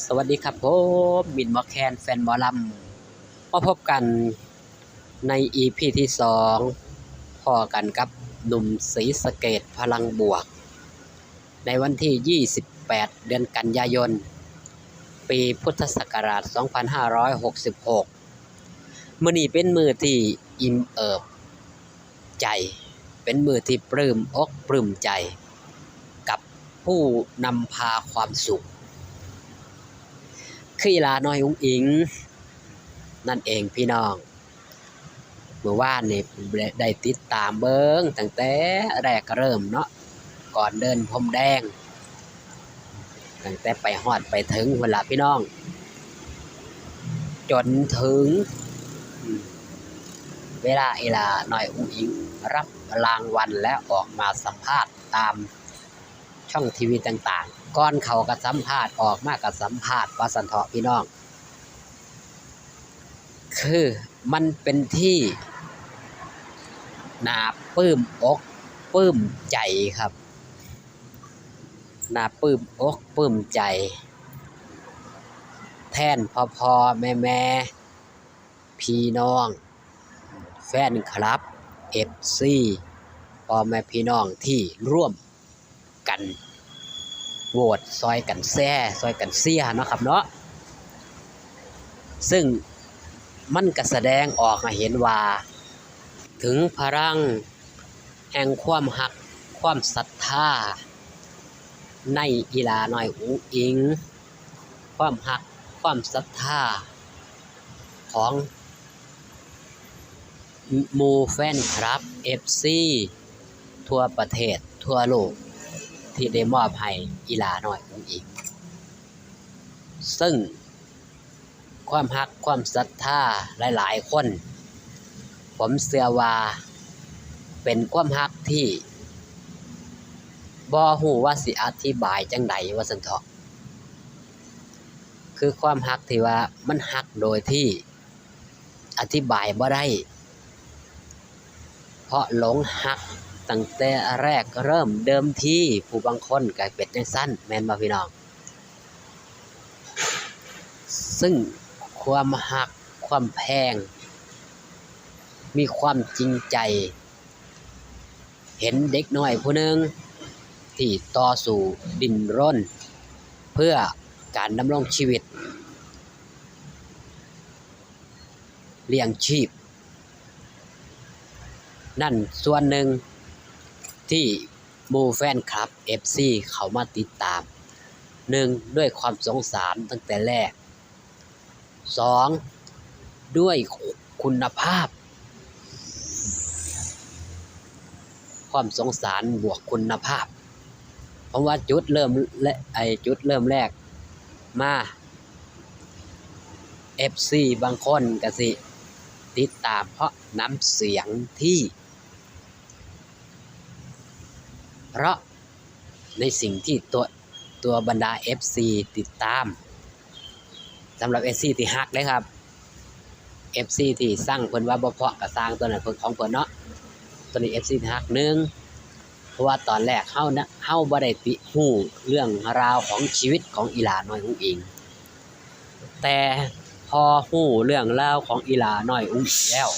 สวัสดีครับผมบินหมอแคนแฟนหมอลำมาพบกันใน EP ที่สองพอกันกับหนุ่มศรีสเกดพลังบวก ในวันที่ 28 เดือนกันยายน ปีพุทธศักราช 2566 มื่อนี้เป็นมือที่อิ่มเอิบใจ เป็นมือที่ปลื้มอกปลื้มใจ กับผู้นำพาความสุข คือลาน้อยอุ้งอิง นั่นเองพี่น้องเมื่อวานนี่ได้ติดตามเบิ้งตั้งแต่แรกเริ่มเนาะก่อนเดินพรมแดงตั้งแต่ไปฮอดไปถึงเวลาพี่น้อง จนถึง เวลาอีหลาน้อยอุ้งอิง รับรางวัลและออกมาสัมภาษณ์ตาม ช่องทีวีต่างๆก่อนเขาก็สัมภาษณ์ออกมากกับสัมภาษณ์ว่าสันเถาะพี่น้อง คือมันเป็นที่นาปื้มอกปื้มใจครับนาปื้มอกปื้มใจ แทนพ่อพ่อแม่แม่พี่น้อง แฟนคลับเอฟซีพ่อแม่พี่น้องที่ร่วม กันโหวตซอยกันแซ่ซอยกันเสียเนาะครับเนาะซึ่งมันก็แสดงออกให้เห็นว่า ถึงพลังแห่งความหักความศรัทธาในอีลาน้อยอุอิง ความหักความศรัทธาของมูแฟนคลับ FC ทั่วประเทศทั่วโลก ที่ได้มอบให้อีหลาน้อยอุ้งอิงซึ่งความฮักความศรัทธาหลาย ๆ คน ผมเชื่อว่าเป็นความฮักที่บ่ฮู้ว่าสิอธิบายจังไดว่าซั่นเถาะคือความฮักที่ว่ามันฮักโดยที่อธิบายบ่ได้ เพราะหลงฮัก ตั้งแต่แรกเริ่มเดิมทีผู้บางคนก็เป็นจังสั้นแมนบ่พี่น้อง ซึ่งความหักความแพง มีความจริงใจ เห็นเด็กน้อยผู้หนึ่งที่ต่อสู้ดินร่น เพื่อการดำรงชีวิต เลี้ยงชีพ นั่นส่วนหนึ่ง ที่หมู่แฟนคลับ FC เขามาติดตาม 1. ด้วยความสงสารตั้งแต่แรก 2. ด้วยคุณภาพ ความสงสารบวกคุณภาพ เพราะว่าจุดเริ่มและไอจุดเริ่มแรกมา FC บางคนก็สิ ติดตามเพราะน้ำเสียงที่ เพราะในสิ่งที่ตัวตัวบรรดา FC ติดตามสำหรับ FC ที่ฮักเลยครับ FC ที่สร้างเพิ่นว่าบ่เพาะก็สร้างตัวนั้นเพิ่นของเพิ่นเนาะตัวนี้ FC ที่ฮักหนึ่งเพราะว่าตอนแรกเฮานะเฮาบ่ได้ปิฮู้เรื่องราวของชีวิตของอีหลาน้อยอุ้งอิง แต่พอฮู้เรื่องราวของอีหลาน้อยอุ้งอิงแล้ว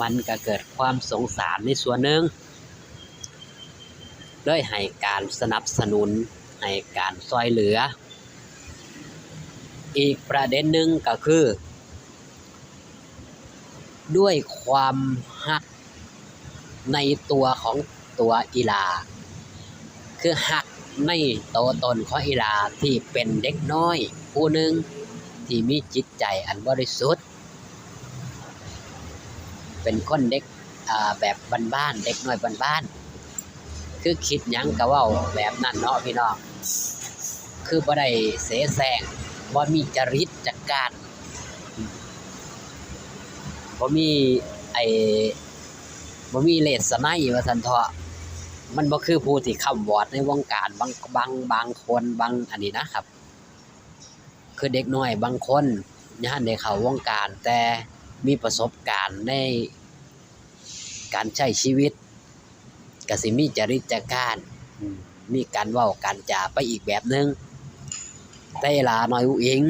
มันก็เกิดความสงสารในส่วนหนึ่ง เลยให้การสนับสนุนให้การซอยเหลือ อีกประเด็นหนึ่งก็คือ ด้วยความฮักในตัวของตัวอีลา คือฮักในตัวตนของอีลาที่เป็นเด็กน้อยผู้หนึ่งที่มีจิตใจอันบริสุทธิ์ เป็นคนเด็กแบบบ้านๆเด็กน้อยบ้านๆ คือคิดยังก็เว้าแบบนั้นเนาะพี่น้องคือบ่ได้เสแสร้งบ่มีจริตจักการบ่มีไอ้บ่มีเลสไนว่าซั่นเถาะมันบ่คือผู้ที่ค้ำวอดในวงการบางบางบางคนบางอันนี้นะครับ คือเด็กน้อยบางคนย่านได้เข้าวงการ แต่มีประสบการณ์ในการใช้ชีวิต ก็สิมีจริตจักการอืมมีการเว้าการจาไปอีกแบบหนึงแต่อีหลาน้อยอุ๋งอิง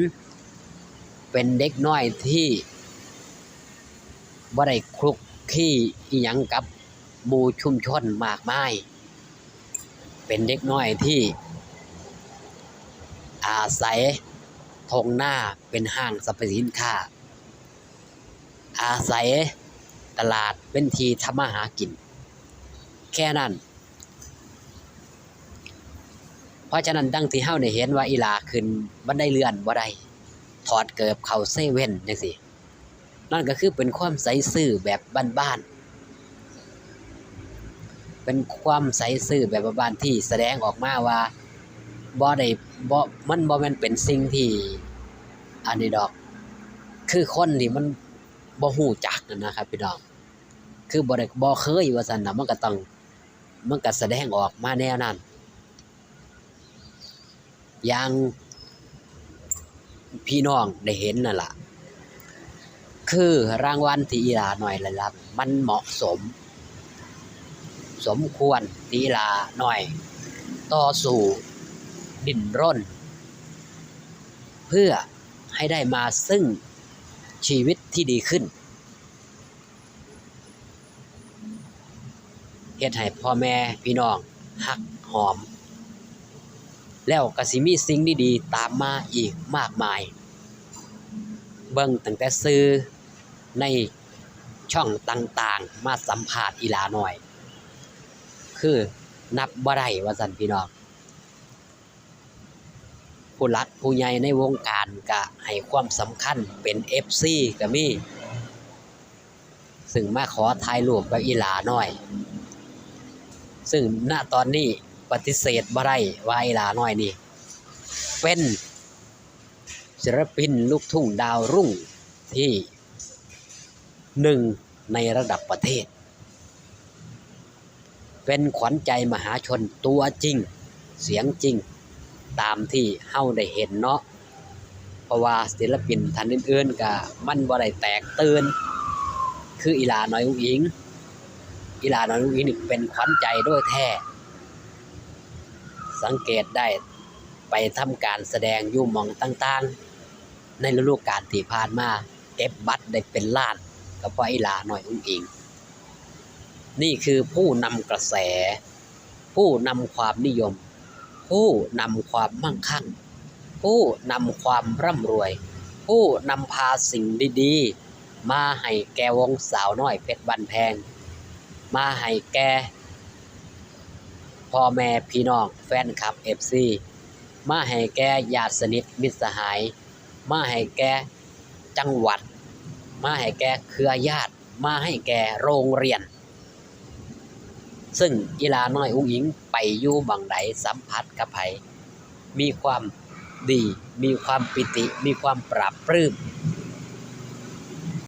เป็นเด็กน้อยที่บ่ได้คลุกคลีอิหยังกับหมู่ชุมชนมากมาย เป็นเด็กน้อยที่ อาศัยทงหน้าเป็นห้างสรรพสินค้า อาศัยตลาดเป็นทีทำมาหากิน แค่นั้น เพราะฉะนั้นดังที่เฮาได้เห็นว่าอีลาขึ้นบันไดเลื่อนบ่ได้ถอดเกิบเข้าเซเว่นจังซี่นั่นก็คือเป็นความใสซื่อแบบบ้านๆ เป็นความใสซื่อแบบบ้านๆที่แสดงออกมาว่าบ่ได้บ่มันบ่แม่นเป็นสิ่งที่อันนี้ดอก คือคนที่มันบ่ฮู้จักนะนนะครับพี่น้อง คือบ่ได้บ่เคยว่าซั่นน่ะมันก็ต้อง มันก็แสดงออกมาแนวนั้น อย่างพี่น้องได้เห็นนั่นล่ะ คือรางวัลทีลาหน่อยละรับ มันเหมาะสม สมควรทีลาหน่อย ต่อสู้ดิ้นร่น เพื่อให้ได้มาซึ่งชีวิตที่ดีขึ้น เฮ็ดให้พ่อแม่พี่น้องหักหอม แล้วก็สิมีสิ่งดีๆตามมาอีกมากมาย เบิ่งตั้งแต่ซื้อในช่องต่างๆ มาสัมภาษณ์อีหลาหน่อย คือนับบ่ได้ว่าซั่นพี่น้องผู้หลักผู้ใหญ่ในวงการก็ให้ความสำคัญเป็น FC ก็มี ซึ่งมาขอถ่ายรูปกับอีหลาหน่อย ซึ่งณตอนนี้ปฏิเสธบ่ได้ว่าอีลาน้อยนี่ เป็นศิลปินลูกทุ่งดาวรุ่งที่หนึ่งในระดับประเทศ เป็นขวัญใจมหาชนตัวจริง เสียงจริง ตามที่เฮาได้เห็นเนาะเพราะว่าศิลปินท่านอื่นๆก็มันบ่ได้แตกตื่นคืออีลาน้อยอุ้งอิง อีหลาน้อยอุ้งอินี่เป็นขวัญใจด้วยแท้ สังเกตได้ไปทำการแสดงอยู่มองต่างๆ ในฤดูกาลที่ผ่านมาเก็บบัตรได้เป็นล้านก็เพราะอีหลาน้อยอุ้งอิง นี่คือผู้นำกระแส ผู้นำความนิยม ผู้นำความมั่งคั่ง ผู้นำความร่ำรวย ผู้นำพาสิ่งดีๆ มาให้แกวงสาวน้อยเพชรบันแพง มาให้แกพ่อแม่พี่น้องแฟนคลับ FC มาให้แกญาติสนิทมิตรสหาย มาให้แกจังหวัด มาให้แกเครือญาติ มาให้แกโรงเรียน ซึ่งอีลาน้อยอุ้งอิงไปอยู่บังไดสัมผัสกับไผมีความดี มีความปิติ มีความปราบปลื้ม